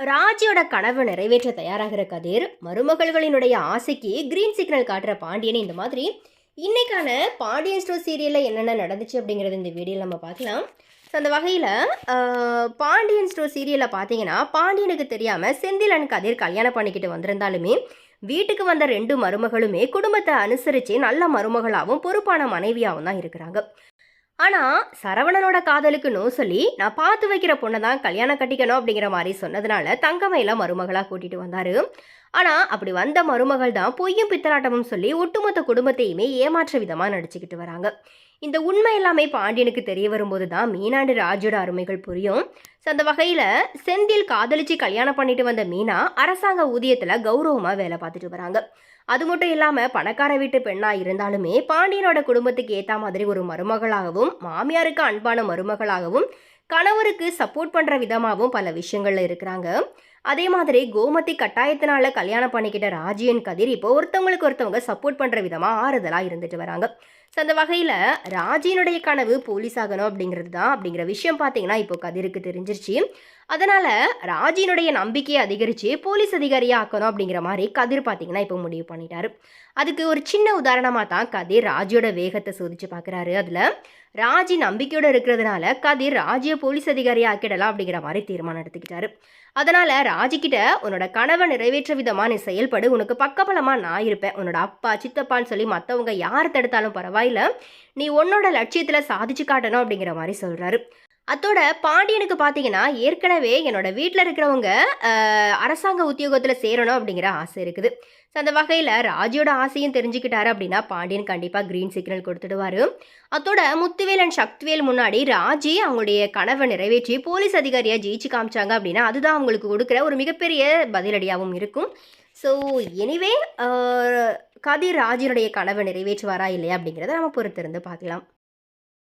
ராஜியோட கனவு நிறைவேற்ற தயாராகிற கதிர் மருமகள்களினுடைய ஆசைக்கு கிரீன் சிக்னல் காட்டுற பாண்டியன் இந்த மாதிரி. இன்னைக்கான பாண்டியன் ஸ்டோர் சீரியலில் என்னென்ன நடந்துச்சு அப்படிங்கிறது இந்த வீடியோவில் நம்ம பார்க்கலாம். ஸோ அந்த வகையில் பாண்டியன் ஸ்டோர் சீரியலில் பார்த்தீங்கன்னா பாண்டியனுக்கு தெரியாமல் செந்திலன் கதிர் கல்யாணம் பண்ணிக்கிட்டு வந்திருந்தாலுமே வீட்டுக்கு வந்த ரெண்டு மருமகளுமே குடும்பத்தை அனுசரித்து நல்ல மருமகளாகவும் பொறுப்பான மனைவியாகவும் தான் இருக்கிறாங்க. ஆனால் சரவணனோட காதலுக்கு நோ சொல்லி நான் பார்த்து வைக்கிற பொண்ணை தான் கல்யாணம் கட்டிக்கணும் அப்படிங்கிற மாதிரி சொன்னதுனால தங்கமையில மருமகளாக கூட்டிட்டு வந்தாரு. ஆனால் அப்படி வந்த மருமகள் தான் பொய்யும் பித்தலாட்டமும் சொல்லி ஒட்டுமொத்த குடும்பத்தையுமே ஏமாற்ற விதமாக நடிச்சுக்கிட்டு வராங்க. இந்த உண்மை எல்லாமே பாண்டியனுக்கு தெரிய வரும்போது தான் மீனாண்டு ராஜோட அருமைகள் புரியும். ஸோ அந்த வகையில் செந்தில் காதலிச்சு கல்யாணம் பண்ணிட்டு வந்த மீனா அரசாங்க ஊதியத்தில் கௌரவமாக வேலை பார்த்துட்டு வராங்க. அது மட்டும் இல்லாமல் பணக்கார வீட்டு பெண்ணாக இருந்தாலுமே பாண்டியனோட குடும்பத்துக்கு ஏற்ற மாதிரி ஒரு மருமகளாகவும் மாமியாருக்கு அன்பான மருமகளாகவும் கணவருக்கு சப்போர்ட் பண்ணுற விதமாகவும் பல விஷயங்கள்ல இருக்கிறாங்க. அதே மாதிரி கோமதி கட்டாயத்தினால கல்யாணம் பண்ணிக்கிட்ட ராஜியன் கதிர் இப்போ ஒருத்தவங்களுக்கு ஒருத்தவங்க சப்போர்ட் பண்ணுற விதமாக ஆறுதலாக இருந்துட்டு வராங்க. ஸோ அந்த வகையில் ராஜினுடைய கனவு போலீஸ் ஆகணும் அப்படிங்கிறது தான் அப்படிங்கிற விஷயம் பார்த்தீங்கன்னா இப்போ கதிருக்கு தெரிஞ்சிருச்சு. அதனால் ராஜினுடைய நம்பிக்கையை அதிகரித்து போலீஸ் அதிகாரியாக ஆக்கணும் அப்படிங்கிற மாதிரி கதிர் பார்த்தீங்கன்னா இப்போ முடிவு பண்ணிட்டாரு. அதுக்கு ஒரு சின்ன உதாரணமாக தான் கதிர் ராஜியோட வேகத்தை சோதிச்சு பார்க்குறாரு. அதில் ராஜி நம்பிக்கையோடு இருக்கிறதுனால கதிர் ராஜியை போலீஸ் அதிகாரியாக ஆக்கிடலாம் அப்படிங்கிற மாதிரி தீர்மானம் எடுத்துக்கிட்டாரு. அதனால் ராஜிக்கிட்ட உன்னோட கனவை நிறைவேற்ற விதமாக நீ செயல்படு. உனக்கு பக்கபலமாக நான் இருப்பேன். உன்னோட அப்பா சித்தப்பான்னு சொல்லி மற்றவங்க யார் தடுத்தாலும் பரவாயில்ல. நீ உன்னோட லட்சியத்தில் சாதிச்சு காட்டணும் அப்படிங்கிற மாதிரி சொல்கிறாரு அத்தோட பாண்டியனுக்கு பார்த்தீங்கன்னா ஏற்கனவே என்னோட வீட்டில் இருக்கிறவங்க அரசாங்க உத்தியோகத்தில் சேரணும் அப்படிங்கிற ஆசை இருக்குது. ஸோ அந்த வகையில் ராஜியோட ஆசையும் தெரிஞ்சுக்கிட்டாரு அப்படின்னா பாண்டியன் கண்டிப்பாக க்ரீன் சிக்னல் கொடுத்துடுவாரு. அத்தோட முத்துவேல் அண்ட் சக்திவேல் முன்னாடி ராஜி அவங்களுடைய கனவை நிறைவேற்றி போலீஸ் அதிகாரியாக ஜெயிச்சு காமிச்சாங்க அப்படின்னா அதுதான் அவங்களுக்கு கொடுக்குற ஒரு மிகப்பெரிய பதிலடியாகவும் இருக்கும். ஸோ எனிவே கதிர் ராஜினுடைய கனவை நிறைவேற்றுவாரா இல்லையா அப்படிங்கிறத நம்ம பொறுத்திருந்து பார்க்கலாம்.